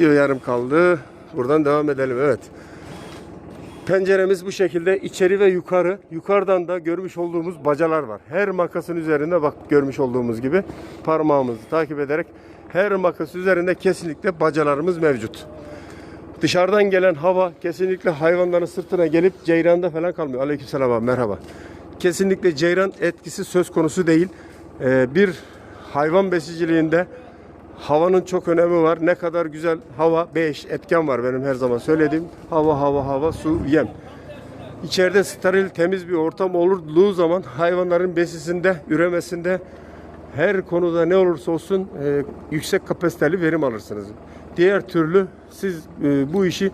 Video yarım kaldı. Buradan devam edelim. Evet. Penceremiz bu şekilde içeri ve yukarı. Yukarıdan da görmüş olduğumuz bacalar var. Her makasın üzerinde bak görmüş olduğumuz gibi parmağımızı takip ederek her makas üzerinde kesinlikle bacalarımız mevcut. Dışarıdan gelen hava kesinlikle hayvanların sırtına gelip ceyranda falan kalmıyor. Aleykümselam abi merhaba. Kesinlikle ceyran etkisi söz konusu değil. Ee, bir hayvan besiciliğinde havanın çok önemi var. Ne kadar güzel hava, 5 etken var benim her zaman söylediğim. Hava, hava, hava, su, yem. İçeride steril, temiz bir ortam olduğu zaman hayvanların besisinde, üremesinde her konuda ne olursa olsun e, yüksek kapasiteli verim alırsınız. Diğer türlü siz e, bu işi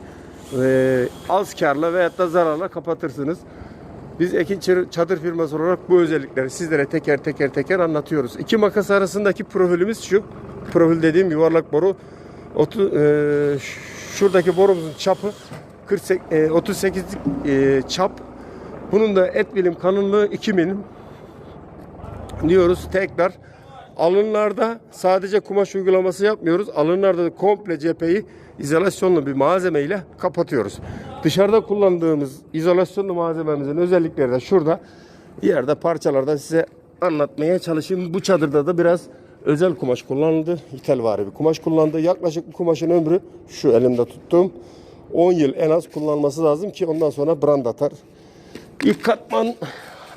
e, az karla veyahut da zararla kapatırsınız. Biz Ekin Çadır firması olarak bu özellikleri sizlere teker teker teker anlatıyoruz. İki makas arasındaki profilimiz şu. Profil dediğim yuvarlak boru. Otu, e, şuradaki borumuzun çapı 48, e, 38'lik e, çap. Bunun da et bilim kalınlığı 2 milim diyoruz tekrar. Alınlarda sadece kumaş uygulaması yapmıyoruz. Alınlarda da komple cepheyi izolasyonlu bir malzeme ile kapatıyoruz. Dışarıda kullandığımız izolasyonlu malzememizin özellikleri de şurada. Yerde parçalarda size anlatmaya çalışayım. Bu çadırda da biraz özel kumaş kullanıldı. İtelvari bir kumaş kullandı. Yaklaşık bu kumaşın ömrü şu elimde tuttuğum 10 yıl en az kullanması lazım ki ondan sonra brand atar. İlk katman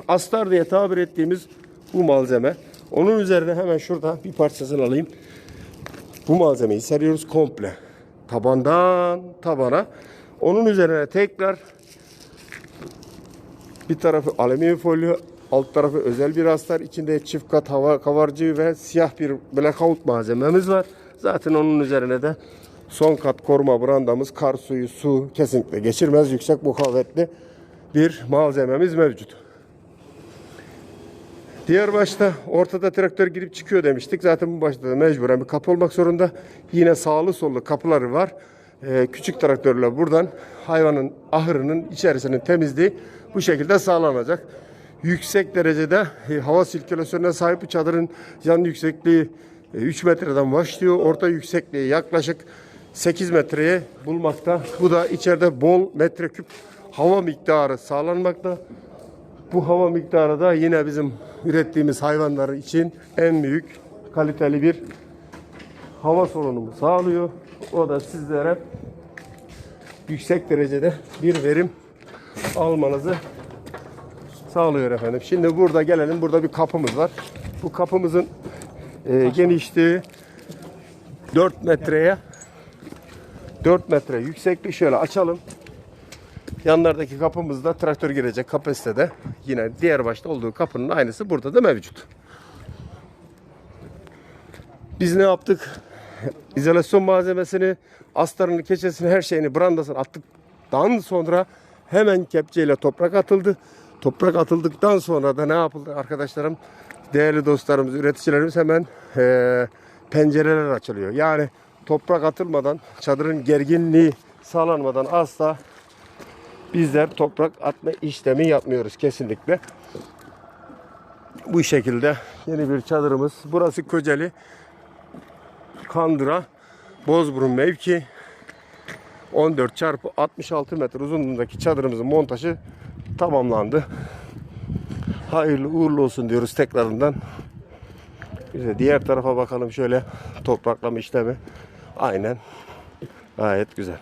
astar diye tabir ettiğimiz bu malzeme. Onun üzerine hemen şurada bir parçasını alayım. Bu malzemeyi seriyoruz komple. Tabandan tabana. Onun üzerine tekrar bir tarafı alüminyum folyo, alt tarafı özel bir astar, içinde çift kat hava kavarcığı ve siyah bir blackout malzememiz var. Zaten onun üzerine de son kat koruma brandamız, kar suyu, su kesinlikle geçirmez yüksek mukavemetli bir malzememiz mevcut. Diğer başta ortada traktör girip çıkıyor demiştik. Zaten bu başta da mecburen bir kapı olmak zorunda. Yine sağlı sollu kapıları var. Ee, küçük traktörle buradan hayvanın ahırının içerisinin temizliği bu şekilde sağlanacak. Yüksek derecede e, hava sirkülasyonuna sahip çadırın yan yüksekliği e, 3 metreden başlıyor. Orta yüksekliği yaklaşık 8 metreye bulmakta. Bu da içeride bol metreküp hava miktarı sağlanmakta. Bu hava miktarı da yine bizim ürettiğimiz hayvanlar için en büyük kaliteli bir hava solunumu sağlıyor. O da sizlere yüksek derecede bir verim almanızı sağlıyor efendim. Şimdi burada gelelim. Burada bir kapımız var. Bu kapımızın e, genişliği 4 metreye 4 metre yükseklik şöyle açalım. Yanlardaki kapımızda traktör girecek kapasitede. Yine diğer başta olduğu kapının aynısı burada da mevcut. Biz ne yaptık? İzolasyon malzemesini, astarını, keçesini, her şeyini, brandasını attıktan sonra hemen kepçeyle toprak atıldı. Toprak atıldıktan sonra da ne yapıldı arkadaşlarım? Değerli dostlarımız, üreticilerimiz hemen eee, pencereler açılıyor. Yani toprak atılmadan, çadırın gerginliği sağlanmadan asla bizler toprak atma işlemi yapmıyoruz kesinlikle. Bu şekilde yeni bir çadırımız. Burası Kocaeli Kandıra Bozburun mevki 14 çarpı 66 metre uzunluğundaki çadırımızın montajı tamamlandı. Hayırlı uğurlu olsun diyoruz tekrarından. De diğer tarafa bakalım şöyle topraklama işlemi. Aynen. Gayet güzel.